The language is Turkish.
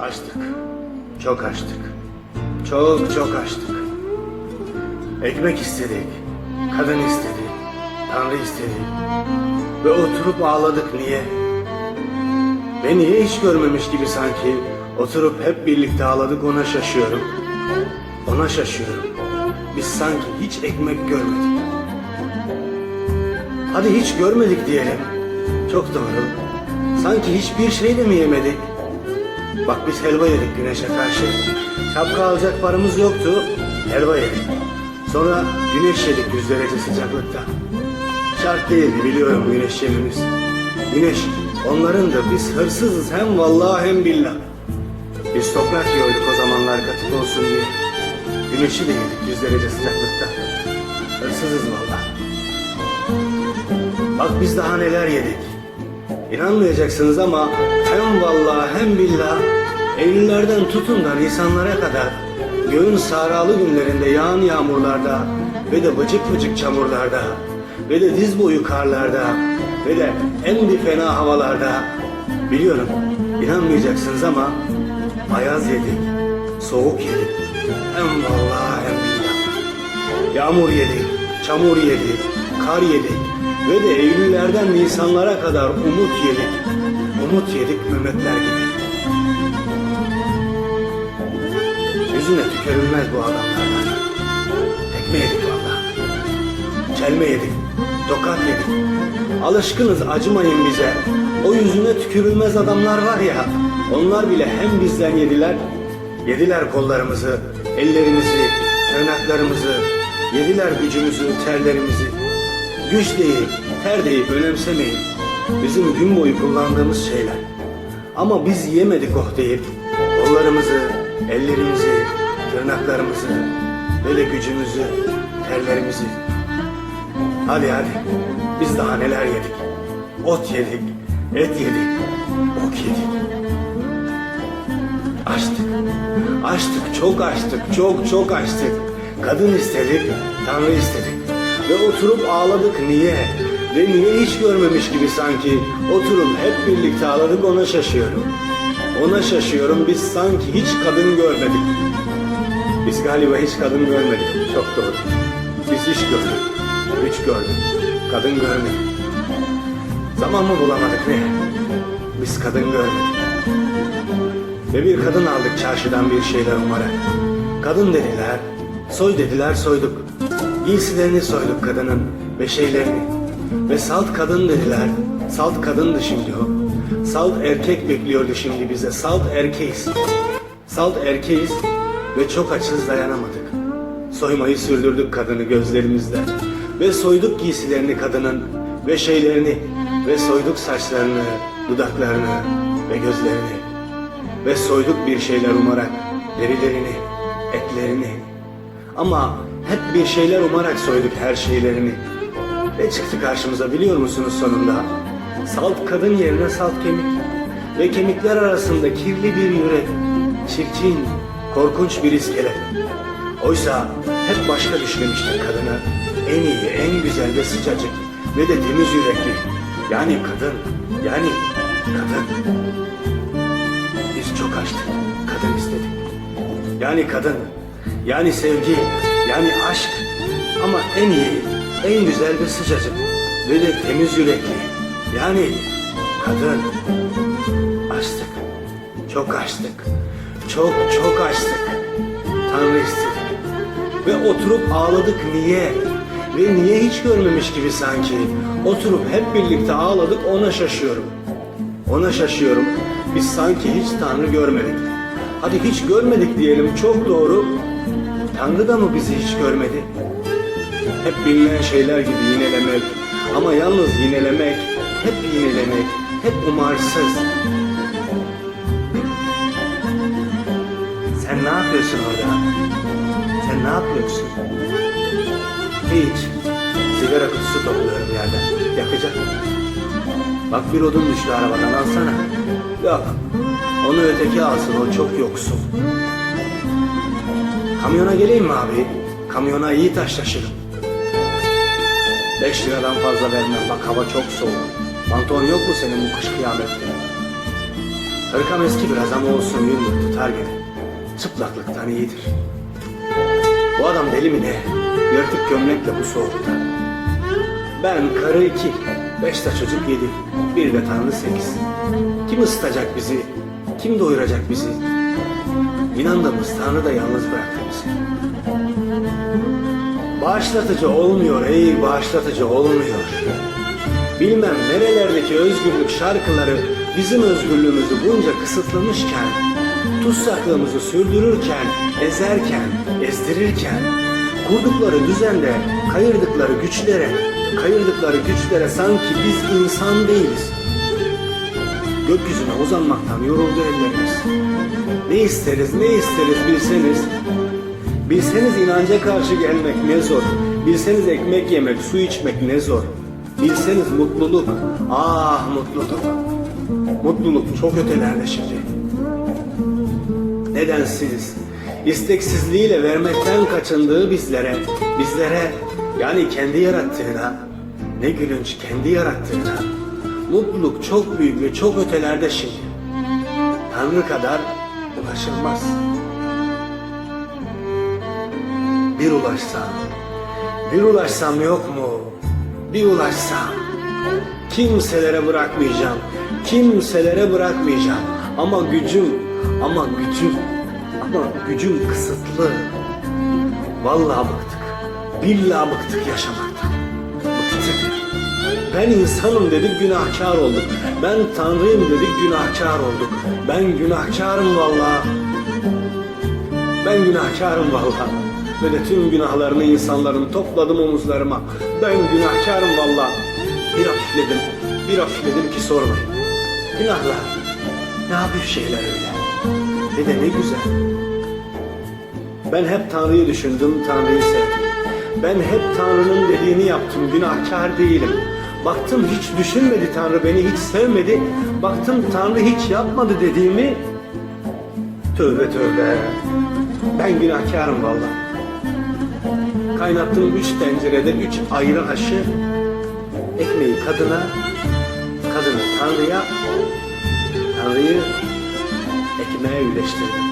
Açtık. Çok açtık. Çok çok açtık. Ekmek istedik. Kadın istedik. Tanrı istedik. Ve oturup ağladık niye? Ve niye hiç görmemiş gibi sanki oturup hep birlikte ağladık ona şaşıyorum. Ona şaşıyorum. Biz sanki hiç ekmek görmedik. Hadi hiç görmedik diyelim. Çok doğru. Sanki hiçbir şey de mi yemedik? Bak biz helva yedik güneşe karşı. Şapka alacak paramız yoktu. Helva yedik. Sonra güneş yedik 100 derece sıcaklıkta. Şart değildi biliyorum güneş yememiz. Güneş onların da biz hırsızız hem vallahi hem billah. Biz toprak yiyorduk o zamanlar katık olsun diye. Güneşi de yedik 100 derece sıcaklıkta. Hırsızız vallahi. Bak biz daha neler yedik. İnanmayacaksınız ama hem vallahi hem billah Eylüllerden tutun da Nisanlara kadar göğün sahralı günlerinde yağan yağmurlarda ve de bıcık bıcık çamurlarda ve de diz boyu karlarda ve de en bir fena havalarda. Biliyorum inanmayacaksınız ama ayaz yedik, soğuk yedik. Hem vallahi hem billah. Yağmur yedik, çamur yedik, kar yedik ve de Eylüllerden Nisanlara kadar umut yedik. Umut yedik Mehmetler gibi. Yüzüne tükürülmez bu adamlardan. Tekme yedik valla. Çelme yedik, tokat yedik. Alışkınız acımayın bize. O yüzüne tükürülmez adamlar var ya, onlar bile hem bizden yediler, yediler kollarımızı, ellerimizi, tırnaklarımızı, yediler gücümüzü, terlerimizi. Güç değil, ter değil önemsemeyin. Bizim gün boyu kullandığımız şeyler. Ama biz yemedik oh deyip kollarımızı, ellerimizi, tırnaklarımızı ve gücümüzü, terlerimizi. Hadi hadi biz daha neler yedik. Ot yedik, et yedik, ok yedik. Açtık. Açtık, çok açtık, çok çok açtık. Kadın istedik, Tanrı istedik. Ve oturup ağladık niye? Ve niye hiç görmemiş gibi sanki oturup hep birlikte ağladık ona şaşıyorum. Ona şaşıyorum biz sanki hiç kadın görmedik. Biz galiba hiç kadın görmedik. Çok doğru. Biz hiç gördük. Hiç gördük. Kadın görmedik. Zaman mı bulamadık ne? Biz kadın görmedik. Ve bir kadın aldık çarşıdan bir şeyler umarak. Kadın dediler, soy dediler soyduk. Giysilerini soyduk kadının ve şeylerini. Ve salt kadın dediler, salt kadındı şimdi o. Salt erkek bekliyordu şimdi bize, salt erkeğiz. Salt erkeğiz ve çok açız dayanamadık. Soymayı sürdürdük kadını gözlerimizle. Ve soyduk giysilerini kadının ve şeylerini ve soyduk saçlarını, dudaklarını ve gözlerini ve soyduk bir şeyler umarak derilerini, etlerini. Ama hep bir şeyler umarak soyduk her şeylerini. Ve çıktı karşımıza biliyor musunuz sonunda? Salt kadın yerine salt kemik. Ve kemikler arasında kirli bir yürek. Çirkin, korkunç bir iskelet. Oysa hep başka düşlemiştik kadını. En iyi, en güzel ve sıcacık ve de temiz yürekli. Yani kadın, yani kadın. Biz çok açtık, kadın istedik. Yani kadın, yani sevgi, yani aşk. Ama en iyi, en güzel ve sıcacık ve de temiz yürekli. Yani kadın. Açtık, çok açtık, çok çok açtık. Tanrı istedik. Ve oturup ağladık niye? Ve niye hiç görmemiş gibi sanki? Oturup hep birlikte ağladık ona şaşıyorum. Ona şaşıyorum. Biz sanki hiç Tanrı görmedik. Hadi hiç görmedik diyelim çok doğru. Tanrı da mı bizi hiç görmedi? Hep bilinen şeyler gibi yinelemek. Ama yalnız yinelemek, hep yinelemek, hep umarsız. Sen ne yapıyorsun orada? Sen ne yapıyorsun? Hiç. Sigara kutusu topluyorum yerden. Yakacak. Bak bir odun düştü arabadan alsana. Yok. Onu öteki alsın o çok yoksul. Kamyona geleyim mi abi? Kamyona iyi taş taşırım. Beş liradan fazla vermem bak hava çok soğuk. Pantolon yok mu senin bu kış kıyamette? Hırkam eski biraz ama olsun yumruk tutar gene. Çıplaklıktan iyidir. Bu adam deli mi ne? Yırtık gömlekle bu soğukta. Ben karı iki, beş de çocuk yedi, bir de tanrı sekiz. Kim ısıtacak bizi? Kim doyuracak bizi? İnandığımız Tanrı da yalnız bıraktı bizi. Bağışlatıcı olmuyor ey bağışlatıcı olmuyor. Bilmem nerelerdeki özgürlük şarkıları bizim özgürlüğümüzü bunca kısıtlamışken, tutsaklığımızı sürdürürken, ezerken, ezdirirken, kurdukları düzende kayırdıkları güçlere, kayırdıkları güçlere sanki biz insan değiliz. Gökyüzüne uzanmaktan yoruldu ellerimiz. Ne isteriz, ne isteriz bilseniz, Bilseniz inanca karşı gelmek ne zor. Bilseniz ekmek yemek, su içmek ne zor. Bilseniz mutluluk, ah mutluluk. Mutluluk çok ötelerde şimdi. Nedensiz, isteksizliğiyle vermekten kaçındığı bizlere, bizlere yani kendi yarattığına, ne gülünç kendi yarattığına, mutluluk çok büyük ve çok ötelerde şimdi. Tanrı kadar ulaşılmaz. Bir ulaşsam, bir ulaşsam yok mu? Bir ulaşsam. Kimselere bırakmayacağım, kimselere bırakmayacağım. Ama gücüm, ama gücüm, ama gücüm kısıtlı. Vallahi bıktık, billahi bıktık yaşamaktan. Bıktık. Ben insanım dedik günahkar olduk. Ben tanrıyım dedik günahkar olduk. Ben günahkarım vallahi. Ben günahkarım vallahi. Böyle tüm günahlarını insanların topladım omuzlarıma. Ben günahkarım vallahi. Bir hafifledim, bir hafifledim ki sormayın. Günahlar, ne hafif şeyler öyle. Ve de ne güzel. Ben hep Tanrı'yı düşündüm, Tanrı'yı sevdim. Ben hep Tanrı'nın dediğini yaptım, günahkar değilim. Baktım hiç düşünmedi Tanrı beni, hiç sevmedi. Baktım Tanrı hiç yapmadı dediğimi. Tövbe tövbe. Ben günahkarım vallahi. Kaynattığım üç tencerede üç ayrı aşı, ekmeği kadına, kadını Tanrı'ya, Tanrı'yı ekmeğe yüleştirdim.